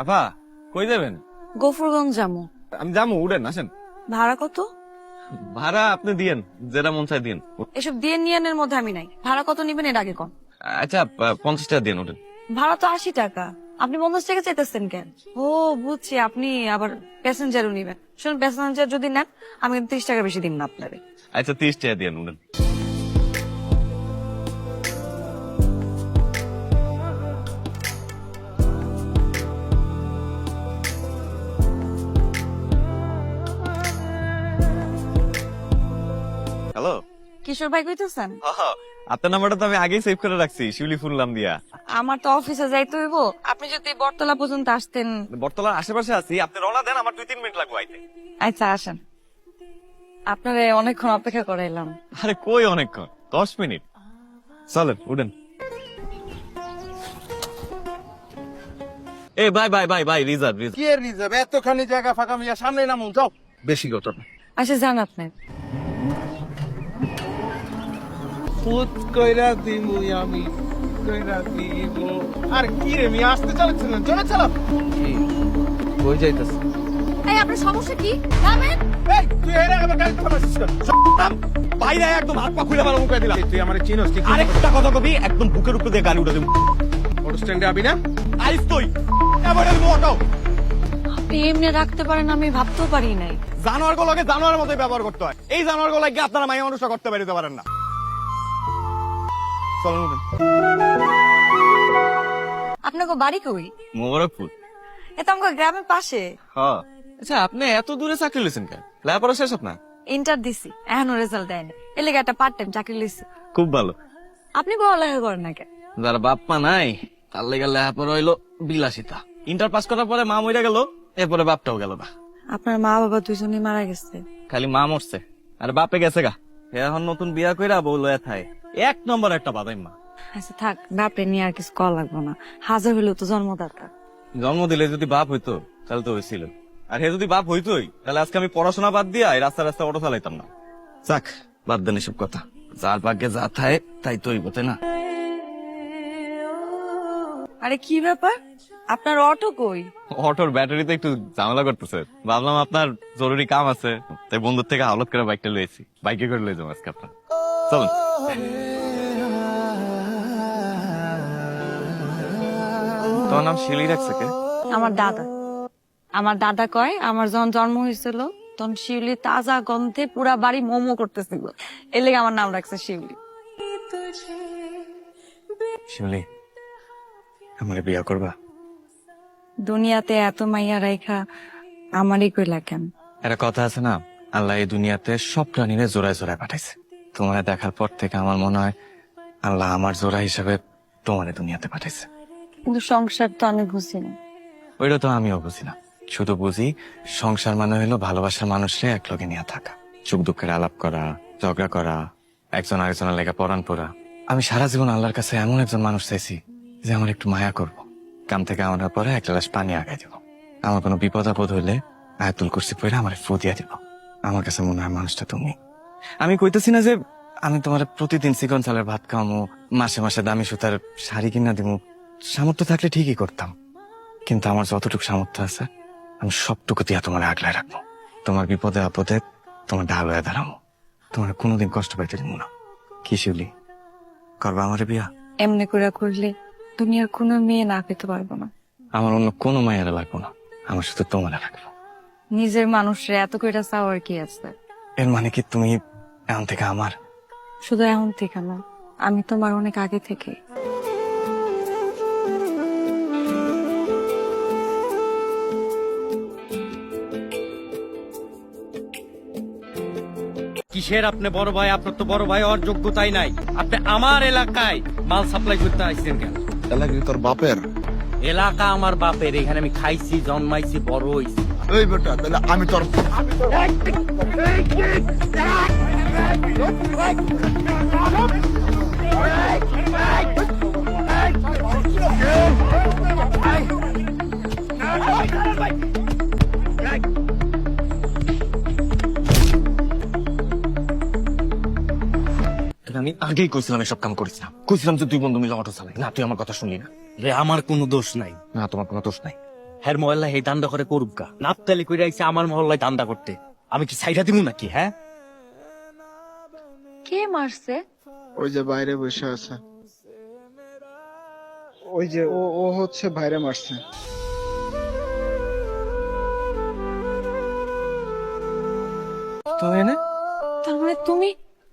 আপা কই যাবেন? গফরগঞ্জ যাব আমি যাব উঠেন আসেন। ভাড়া কত? ভাড়া আপনি দিয়েন যেটা মন চাই দিন এসব দিয়ে নিয়ানের মধ্যে আমি নাই। ভাড়া কত নিবেন এর আগে কম আচ্ছা পঞ্চাশ টাকা দিন ওঠেন ভাড়া তো আশি টাকা। আপনি পঞ্চাশ টাকা চাইতেছেন কেন? ও বুঝছি আপনি আবার প্যাসেঞ্জারও নিবেন। শুনুন প্যাসেঞ্জার যদি নেন আমি কিন্তু ত্রিশ টাকা বেশি দিন না আপনারে। আচ্ছা ত্রিশ টাকা দিন উঠেন। কিশোর ভাই কইতেছেন? আপনার নাম্বারটা তো আমি আগেই সেভ করে রাখছি শিউলি ফুল নাম দিয়া। আমার তো অফিসে যাইতে হইব। আপনি যদি বটতলা পর্যন্ত আসতেন। বটতলার আশেপাশে আছি আপনি রওনা দেন আমার দুই তিন মিনিট লাগবে আইতে। আচ্ছা আসেন। আপনারে অনেকক্ষণ অপেক্ষা করাইলাম। আরে কই অনেকক্ষণ? দশ মিনিট। চলেন উঠেন। এ bye bye bye bye reserve reserve. কি রিজার্ভ? এতখানি জায়গা ফাঁকা মিয়া সামনে নামুন যাও। বেশি কথা না। আচ্ছা যান আপনি। ফুট কইরা দিমু আমি কইরা দিমু। আর কি রে মিয়া আসতে চালাচ্ছেন না? চলে চালাও। কি? কই যাইতাছ? এই আপনার সমস্যা কি? নামেন। এই তুই এর আগে আমার গাড়ি থামাচ্ছিস কেন? বাইরে একদম হাত পা খুলে ভালো মুখে দিলাম। তুই আমার চিনোস তুই আরেকটা কথা কবি একদম বুকের উপর দিয়ে গাড়ি উঠে দেবো। অটো স্ট্যান্ডে আবি না? আইস তুই। এবার আমি অটো আপনি এমনি রাখতে পারেন আমি ভাবতেও পারি নাই। জানোয়ার গুলোকে জানোয়ারের মতোই ব্যবহার করতে হয়। এই জানোয়ার গুলোকে আপনারা মাইয়া মানুষটা করতে পারিতে পারেন না। চলুন উঠুন। আপনাকে বাড়ি কই? মোবারকপুর। এ তো আমাকে গ্রামের পাশে। হ্যাঁ। আচ্ছা আপনি এত দূরে চাকরি লইছেন কেন? লেখাপড়া শেষ আপনার? ইন্টার দিছি এখনও রেজাল্ট দেয়নি লেগে একটা পার্ট টাইম চাকরি খুব ভালো। আপনি পড়ালেখা করেন না কেন? যার বাপ মা নাই তার লেগে লেখাপড়া হইল বিলাসিতা। ইন্টার পাস করার পরে মা মইরা গেল এরপরে বাপটাও গেল না। আপনার মা বাবা দুজনেই মারা গেছে। খালি মা মরছে আর বাপে গেছে গা। এখন নতুন বিয়া কইরা বউ লয়া থাই এক নম্বর একটা বাদাই মা। আচ্ছা থাক বাপরে নিয়ে আর কিছু কল লাগবো না। হাজার হলেও তো জন্মদাতা। জন্ম দিলে যদি বাপ হইতো তাহলে তো হয়েছিল। আর হে যদি বাপ হইতোই তাহলে আজকে আমি পড়াশোনা বাদ দিয়া এই রাস্তা রাস্তা অটো চালাইতাম না। যাক বাদ দেন এসব কথা। যার ভাগ্যে যা থায় তাই তো হইব তাই না? আরে কি ব্যাপার? আপনার অটো কই? অটোর ব্যাটারিতে একটু ঝামেলা করতেছে। ভাবলাম আপনার জরুরি কাম আছে তাই বন্ধুর থেকে হাওলাত করে বাইকটা লয়েছি বাইকে করে লয়ে যাব আজকে আপনার। চলুন। তোমার নাম শিলি রাখছে কে? আমার দাদা। আমার দাদা কয় আমার যখন জন্ম হয়েছিল তখন শিউলি তাজা গন্ধে পুরা বাড়ি মোমো করতেছিল। এর লেগে আমার নাম রাখছে শিউলি শিউলি আমার বিয়া করবা? দুনিয়াতে এত মাইয়া রাইখা আমারই কইলা কেন? একটা কথা আছে না আল্লাহ এই দুনিয়াতে সব প্রাণীরে জোড়ায় জোড়ায় পাঠাইছে। তোমার দেখার পর থেকে আমার মনে হয় আল্লাহ আমার জোড়া হিসাবে তোমার দুনিয়াতে পাঠাইছে। কিন্তু সংসার তো আমি বুঝি না। ওইটা তো আমিও বুঝি না। শুধু বুঝি সংসার মানে হলো ভালোবাসার মানুষরে একলগে নিয়ে থাকা। সুখ দুঃখের আলাপ করা ঝগড়া করা একজন আরেকজনের লেখা পরাণ পড়া। আমি সারা জীবন আল্লাহর কাছে এমন একজন মানুষ চাইছি যে আমার একটু মায়া করব। কাম থেকে আমার পরে এক গ্লাস পানি আগাই দেব। আমার কোনো বিপদ আপদ হইলে আয়াতুল কুরসি পড়ে আমার ফু দিয়া দিব। আমার কাছে মনে হয় মানুষটা তুমি। আমি কইতেছি না যে আমি তোমার প্রতিদিন চিকন চালের ভাত খাওয়ামো মাসে মাসে দামি সুতার শাড়ি কিনা দিব সামর্থ্য থাকলে ঠিকই করতাম। কিন্তু আমার যতটুকু সামর্থ্য আছে আমি সবটুকু দিয়া তোমার আগলায় রাখব। তোমার বিপদে আপদে তোমার ঢাল হয়ে দাঁড়াবো তোমার কোনোদিন কষ্ট পাইতে দিব না। কি শিউলি? করবা আমার বিয়া? এমনি করে করলে দুনিয়ার কোনো মেয়ে না পেতে পারব না। আমার অন্য কোনো মায়ের লাগবো না। আমার শুধু তোমার লাগবো। নিজের মানুষের এত কইটা চাওয়ার কি আছে? এর মানে কি তুমি এখন থেকে আমার। শুধু এখন থেকে না আমি তোমার অনেক আগে থেকে। কিসের আপনি বড় ভাই? আপনার তো বড় ভাই হওয়ার যোগ্যতাই নাই। আপনি আমার এলাকায় মাল সাপ্লাই করতে আসছেন কেন? এলাকা তোর বাপের? এলাকা আমার বাপের। এখানে আমি খাইছি জন্মাইছি বড় হইছি। এই বেটা তাহলে আমি তোর আমি আগেই কইছিলাম এসব কাম করেছিলাম কইছিলাম যে দুই বন্ধু মিলে অটো চালাই। না তুই আমার কথা শুনলি না। রে আমার কোনো দোষ নাই। না তোমার কোনো দোষ নাই। হ্যার মহল্লায় এই দান্দা করে করুক গা। নাপতালি কইরা আইছে আমার মহল্লায় দান্দা করতে। আমি কি সাইডা দিব নাকি হ্যাঁ? কে মারছে? ওই যে বাইরে বসে আছে। ওই যে ও ও হচ্ছে বাইরে মারছে। তুমি এনে? তার মানে তুমি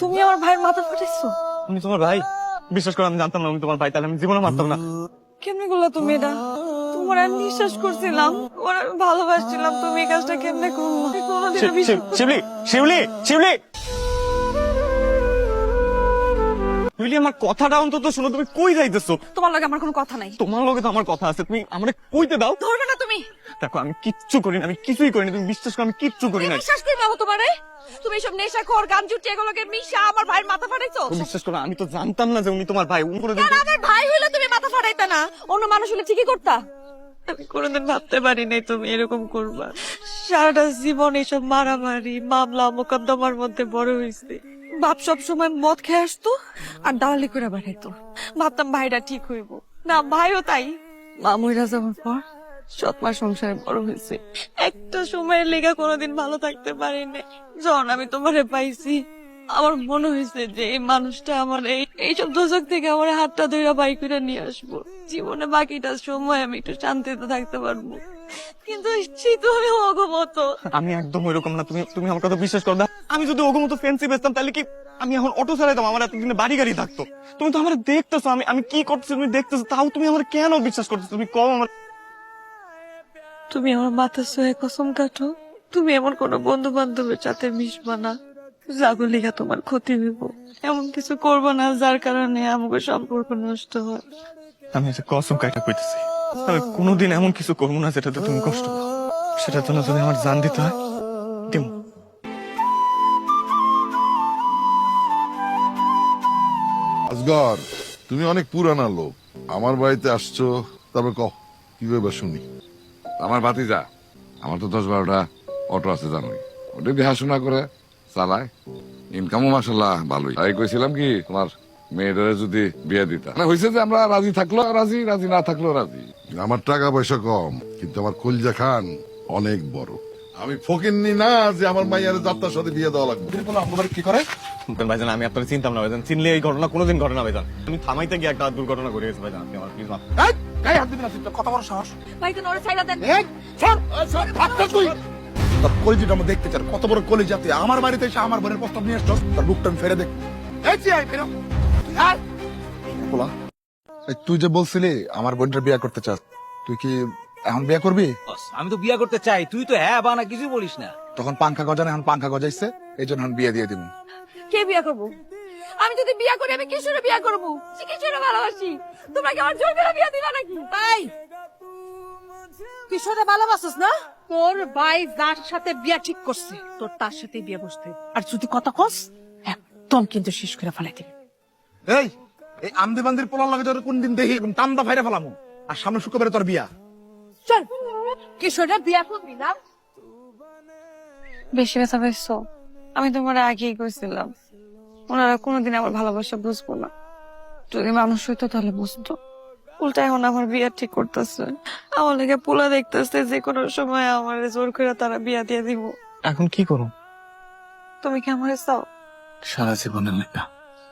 তুমি আমার ভাইয়ের মাথা ফাটাইছো? আমি তোমার ভাই? বিশ্বাস করো আমি জানতাম না আমি তোমার ভাই তাহলে আমি জীবনে মারতাম না। কেমনে করল তুমি এটা? তোমার আমি বিশ্বাস করছিলাম ওর আমি ভালোবাসছিলাম তুমি এই কাজটা কেমনে করল? শিবলি শিবলি শিবলি! শিবলি আমার কথাটা অন্তত শুনো তুমি কই যাইতেছো? তোমার লগে আমার কোনো কথা নাই। তোমার লগে তো আমার কথা আছে তুমি আমারে কইতে দাও। ধরবে না তুমি। দেখো আমি কিচ্ছু করি না আমি কিছুই করি না তুমি বিশ্বাস করো আমি কিচ্ছু করি না বিশ্বাস করি বাবু তোমারে? তুমি সব নেশা কর গান জুটি এগুলোকে মিশা আমার ভাইয়ের মাথা ফাটাইছো? তুমি বিশ্বাস করো আমি তো জানতাম না যে উনি তোমার ভাই উনি করে কেন আমার ভাই হইলে তুমি মাথা ফাটাইতা না। অন্য মানুষ হলে ঠিকই করতা। আমি কোনোদিন ভাবতে পারি নাই তুমি এরকম করবা। সারাটা জীবন এসব মারামারি মামলা মোকদ্দমার মধ্যে বড় হয়েছে বাপ সব সময় মদ খেয়ে আসতো আর দাওয়ালি করে বেড়াইতো ভাবতাম ভাইটা ঠিক হইব। না, ভাইও তাই। মামুইরা যাওয়ার পর সৎমা সংসারে বড় হয়েছে একটা সময়ের লেগা কোনোদিন ভালো থাকতে পারি না যখন আমি তোমারে পাইছি, আমার মনে হয়েছে যে এই মানুষটা আমার এই এইসব দোষক থেকে আমার হাতটা ধরে বাই করে নিয়ে আসব। জীবনে বাকিটা সময় আমি একটু শান্তিতে থাকতে পারব। কিন্তু তো আমি অগমত। আমি একদম ওইরকম না তুমি তুমি আমার কথা বিশ্বাস করো না। আমি যদি ফ্যান্সি বেচতাম তাহলে কি আমি এখন অটো চালাইতাম? আমার এতদিনে বাড়ি গাড়ি থাকতো। তুমি তো আমার দেখতেছো আমি আমি কি করতেছি তুমি দেখতেছো তাও তুমি আমার কেন বিশ্বাস করতেছো? তুমি কম আমার তুমি আমার মাথা সয়ে কসম কাটো। তুমি এমন কোন বন্ধু বান্ধবের সাথে মিশবা না। তোমার ক্ষতি হইব। এমন কিছু করব না যার কারণে আমাকে সম্পর্ক নষ্ট হয়। আমি কসম কাইটা কইতেছি। আমি কোনোদিন এমন কিছু করব না যেটাতে তুমি কষ্ট পাও। সেটার জন্য যদি আমার জান দিতে হয় দিমু। আজগর তুমি অনেক পুরানা লোক। আমার বাড়িতে আসছো তারপর কহ কি করবে শুনি? আমার ভাতিজা আমার তো দশ বারোটা অটো আছে জানোই। ওটা দেখাশোনা করে চালায়। ইনকামও মাসাল্লাহ ভালোই। তাই কইছিলাম কি তোমার মেয়েদের যদি বিয়ে দিতা। হয়েছে যে আমরা রাজি থাকল রাজি রাজি না থাকল রাজি। আমার টাকা পয়সা কম কিন্তু আমার কলজা খান অনেক বড় আমি ফকিরনি না যে আমার মাইয়ার যাত্রার সাথে বিয়ে দেওয়া লাগবে আপনার কি করে ভাইজান আমি আপনার চিন্তাম না ভাইজান চিনলে এই ঘটনা কোনোদিন ঘটনা ভাইজান আমি থামাইতে গিয়ে একটা দুর্ঘটনা ঘটে গেছে ভাইজান আপনি আমার প্লিজ মাফ কত বড় সাহস ভাই তো ওরে ছাইরা দেন তোর কলিজিটা আমরা দেখতে চাই কত বড় কলিজা তুই আমার বাড়িতে এসে আমার বোনের প্রস্তাব নিয়ে আসছস তার বুকটা আমি ফেরে দেখ এই যে আই ফেরো আর বলা এই তুই যে বলছিলি আমার বোনটার বিয়ে করতে চাস তুই কি এখন বিয়ে করবি? আমি তো বিয়া করতে চাই তুই তো হ্যাঁ বা না কিছু বলিস না। তখন পাঙ্খা গজানে এখন পাঙ্খা গজাইছে এই জন্য এখন বিয়ে দিয়ে দিব। কে বিয়া করব? আমি যদি বিয়া করি আমি কিশোরে বিয়া করব? সে কিশোরে ভালোবাসি? তোমরা কি আমার জোর করে বিয়া দিবা নাকি? তাই কিশোরে ভালোবাসিস না? তোর ভাই যার সাথে বিয়া ঠিক করছে তোর তার সাথে বিয়ে বসতে আর যদি কথা কস একদম কিন্তু শেষ করে ফেলাই দিবি। এই এই আমদি বান্দির পোলার লাগে তোর কোন দিন দেখি এবং টান্দা ফাইরে ফেলামু। আর সামনে শুক্রবারে তোর বিয়া। চল। কিশোরে বিয়া করবি না? বেশি ব্যথা পাইছো? আমি তোমার আগেই কইছিলাম। ওনারা কোনোদিন আমার ভালোবাসা বুঝব না। যদি মানুষ হইতো তাহলে বুঝতো। উল্টা এখন আমার বিয়া ঠিক করতেছে। আমার লেগে পোলা দেখতেছে যে কোনো সময় আমার জোর করে তারা বিয়া দিয়ে দিব। এখন কি করো তুমি কি আমার চাও? সারা জীবনের লেখা।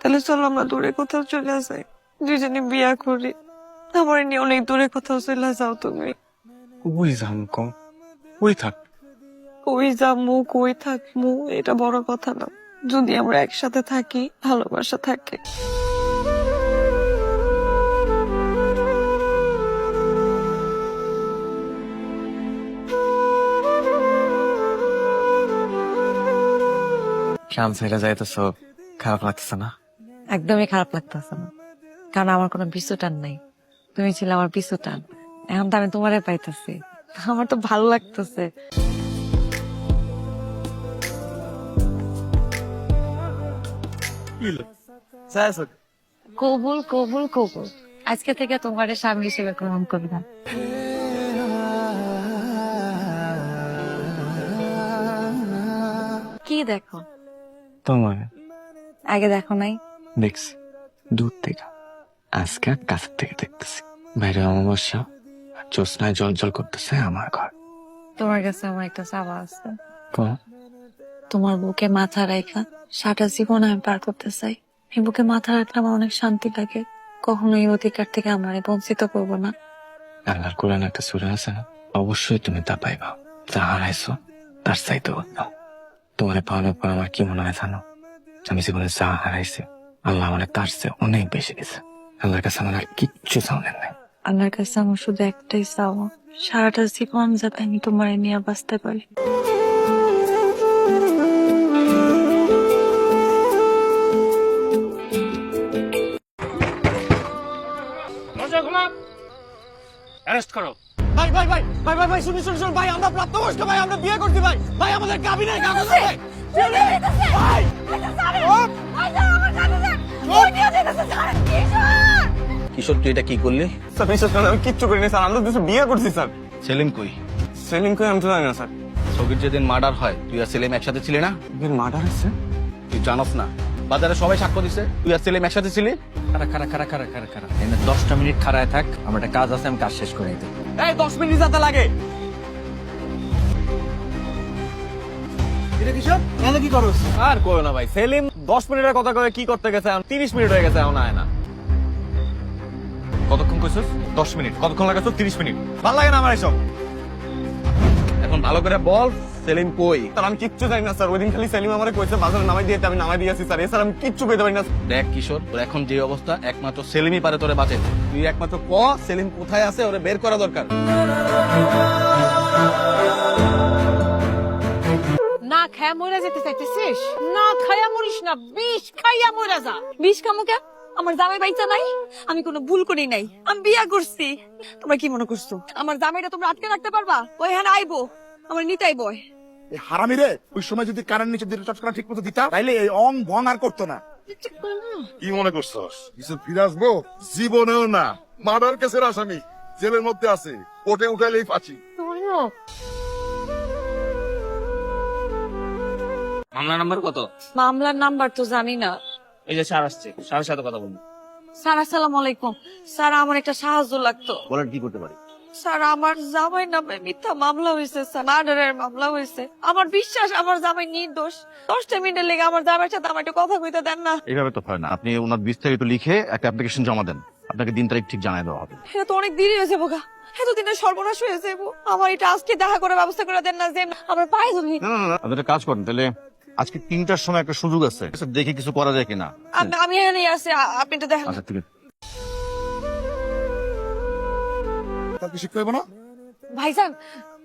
তাহলে চলো আমরা দূরে কোথাও চলে যাই। দুজনে বিয়া করি। আমার নিয়ে অনেক দূরে কোথাও চলে যাও তুমি। ওই যাম কম ওই থাক? কই যাব কই থাকব এটা বড় কথা না। যদি আমরা একসাথে থাকি ভালোবাসা থাকে। শাম ছেড়ে যাইতেছো খারাপ লাগতেছে না? একদমই খারাপ লাগতেছে না। কারণ আমার কোনো পিছু টান নাই। তুমি ছিলে আমার পিছু টান। এখন তো আমি তোমারে পাইতেছি। আমার তো ভালো লাগতেছে। কবুল কবুল কবুল। আজকে থেকে তোমার স্বামী হিসেবে গ্রহণ করলাম কি দেখো? তোমার? আগে দেখো নাই। দেখছি দূর থেকে। আজকে কাছের থেকে দেখতেছি। বাইরে অমাবস্যা আর জ্যোৎস্নায় জল জল করতেছে আমার ঘর। তোমার কাছে আমার একটা চাওয়া আছে। কোন? তোমার বুকে মাথা রাখা সারা জীবন আমি পার করতে চাই। এই বুকে মাথা রাখলে আমার অনেক শান্তি লাগে। কখনো এই অধিকার থেকে আমার বঞ্চিত করব না। আল্লাহর কোরআন একটা সুরা আছে না? অবশ্যই তুমি তা পাইবা। যা হারাইছো তার চাইতে উত্তম তোমার পাওয়ার পর আমার কি মনে হয় জানো? আমি জীবনে যা হারাইছি আল্লাহ আমার তার চেয়ে অনেক বেশি দিছে আল্লাহর কাছে আমার আর কিচ্ছু চাউলেন নাই। আল্লাহর কাছে আমার শুধু একটাই চাওয়া সারাটা জীবন যাতে আমি তোমার নিয়ে বাঁচতে পারি। অ্যারেস্ট করো। ভাই ভাই ভাই ভাই ভাই ভাই শুনুন শুনুন শুনুন ভাই আমরা প্রাপ্তবয়স্ক ভাই আমরা বিয়ে করছি ভাই। ভাই আমাদের কাবিনের কাগজ আছে ভাই কিশোর তুই এটা কি করলি? স্যার বিশ্বাস করেন আমি কিচ্ছু করিনি স্যার। আমরা দুটো বিয়ে করছি স্যার। সেলিম কই? সেলিম কই আমি তো জানি না স্যার। ছবির যেদিন মার্ডার হয় তুই আর সেলিম একসাথে ছিলি না? মার্ডার হয়েছে? তুই জানস না। বাজারে সবাই সাক্ষ্য দিছে তুই আর সেলিম একসাথে ছিলি? খারা খারা খারা খারা খারা খারা এনে দশটা মিনিট খাড়ায় থাক আমার একটা কাজ আছে আমি কাজ শেষ করে দিতে। এই দশ মিনিট যাতে লাগে। কি করো আর করো না ভাই সেলিম দশ মিনিটের কথা করে কি করতে গেছে তিরিশ মিনিট হয়ে গেছে এখন আয় না। কতক্ষণ কইছিস? দশ মিনিট। কতক্ষণ লাগাচ্ছ তিরিশ মিনিট। ভালো লাগে না আমার এসব? এখন ভালো করে বল সেলিম কই? স্যার আমি কিচ্ছু জানি না স্যার। ওই দিন খালি সেলিম আমার কইছে বাজারে নামাই দিয়ে আমি নামাই দিয়েছি স্যার। এছাড়া আমি কিচ্ছু কইতে পারি না। দেখ কিশোর তোর এখন যে অবস্থা একমাত্র সেলিমই পারে তোরে বাঁচে তুই একমাত্র ক সেলিম কোথায় আছে ওরে বের করা দরকার। না খায়া মরে যেতে চাইতেছিস? না খায়া মরিস না বিষ খাইয়া মরে যা। বিষ কামুকে আমার জামাই বাইচা নাই আমি কোনো ভুল করি নাই আমি বিয়া করছি। তোমরা কি মনে করছ? আমার জামাইটা তোমরা আটকে রাখতে পারবা? ওই হ্যাঁ আইবো আমার নিতাই বয় এই হারামি রে ওই সময় যদি কারেন্ট নিচে দিয়ে চটকানা ঠিক মতো দিতা তাইলে এই অং ভং আর করতো না। কি মনে করছস? কিছু ফিরে আসব জীবনেও না মার্ডার কেসের আসামি জেলের মধ্যে আছে কোর্টে উঠাইলেই ফাঁসি। মামলা নাম্বার কত? মামলার নাম্বার তো জানি না। এই যে স্যার আসছে স্যারের সাথে কথা বলুন স্যার আসসালামু আলাইকুম স্যার আমার একটা সাহায্য লাগতো বলেন কি করতে পারি স্যার আমার জামাই নামে মিথ্যা মামলা হয়েছে স্যার মার্ডারের মামলা হয়েছে আমার বিশ্বাস আমার জামাই নির্দোষ দশটা মিনিটের লেগে আমার জামাইয়ের সাথে আমার একটু কথা কইতে দেন না এইভাবে তো হয় না আপনি ওনার বিস্তারিত লিখে একটা অ্যাপ্লিকেশন জমা দেন আপনাকে দিন তারিখ ঠিক জানাই দেওয়া হবে এটা তো অনেক দেরি হয়েছে বোকা এতদিনের সর্বনাশ হয়েছে আমার এটা আজকে দেখা করে ব্যবস্থা করে দেন না যে আমার পায়ে ধরি না না না আপনি একটা কাজ করেন তাহলে আজকে তিনটার সময় একটা সুযোগ আছে। দেখে কিছু করা যায় কিনা। আমি এখানেই আছি আপনি এটা দেখেন। আচ্ছা ঠিক আছে। তার কিছু কইব না? ভাইজান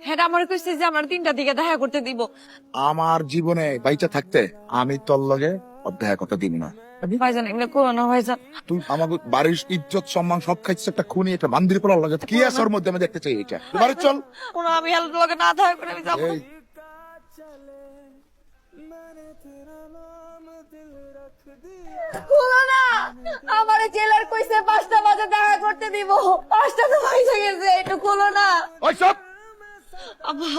হ্যাঁ আমার কইছে যে আমার তিনটা দিকে দেখা করতে দিব। আমার জীবনে বাইচা থাকতে আমি তোর লগে অধ্যায় কথা দিব না। ভাইজান এগুলো করো না ভাইজান তুই বাড়ির ইজ্জত সম্মান সব খাইছিস একটা খুনি একটা বান্দির পর লগে। কি আছে ওর মধ্যে? আমি দেখতে চাই এটা। বাড়ি চল। কোনো আমি হেল্প লগে না দেখা করে আমি যাব। খুলো না আমার জেলার কইছে পাঁচটা বাজে দেখা করতে দিব। পাঁচটা তো পয়সা গেছে একটু খুলো না। আব্বা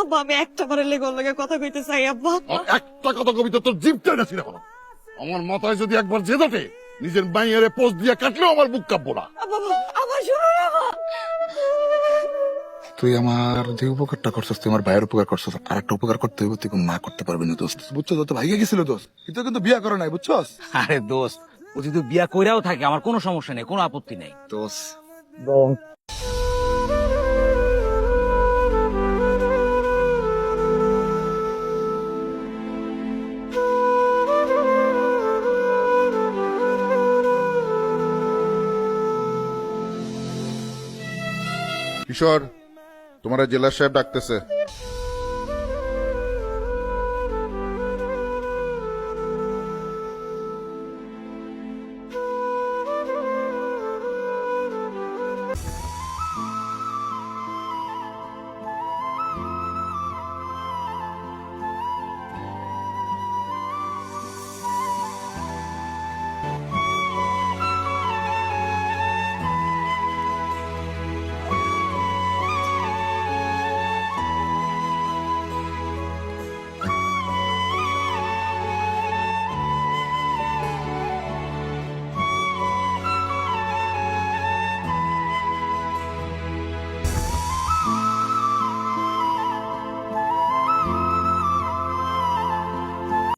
আব্বা আমি একটা লেগে কথা কইতে চাই আব্বা। একটা কথা কবিতা তোর জিপটা না ছিল আমার মাথায় যদি একবার জেদাতে নিজের বাইরে পোস্ট দিয়ে কাটলেও আমার বুক কাঁপবো না। আব্বা আমার শুনো না। তুই আমার যে উপকারটা করছিস তুই আমার ভাইয়ের উপকার করছিস আর একটা উপকার করতে হইব তুই না করতে পারবি না দোস্ত। বুঝছ তো? ভাইয়া গেছিল দোস্ত। কিন্তু কিন্তু বিয়া করে নাই বুঝছস আরে দোস্ত ও যদি বিয়া কইরাও থাকে আমার কোনো সমস্যা নেই কোনো আপত্তি নেই। দোস্ত। কিশোর তোমার জেলা সাহেব ডাকতেছে।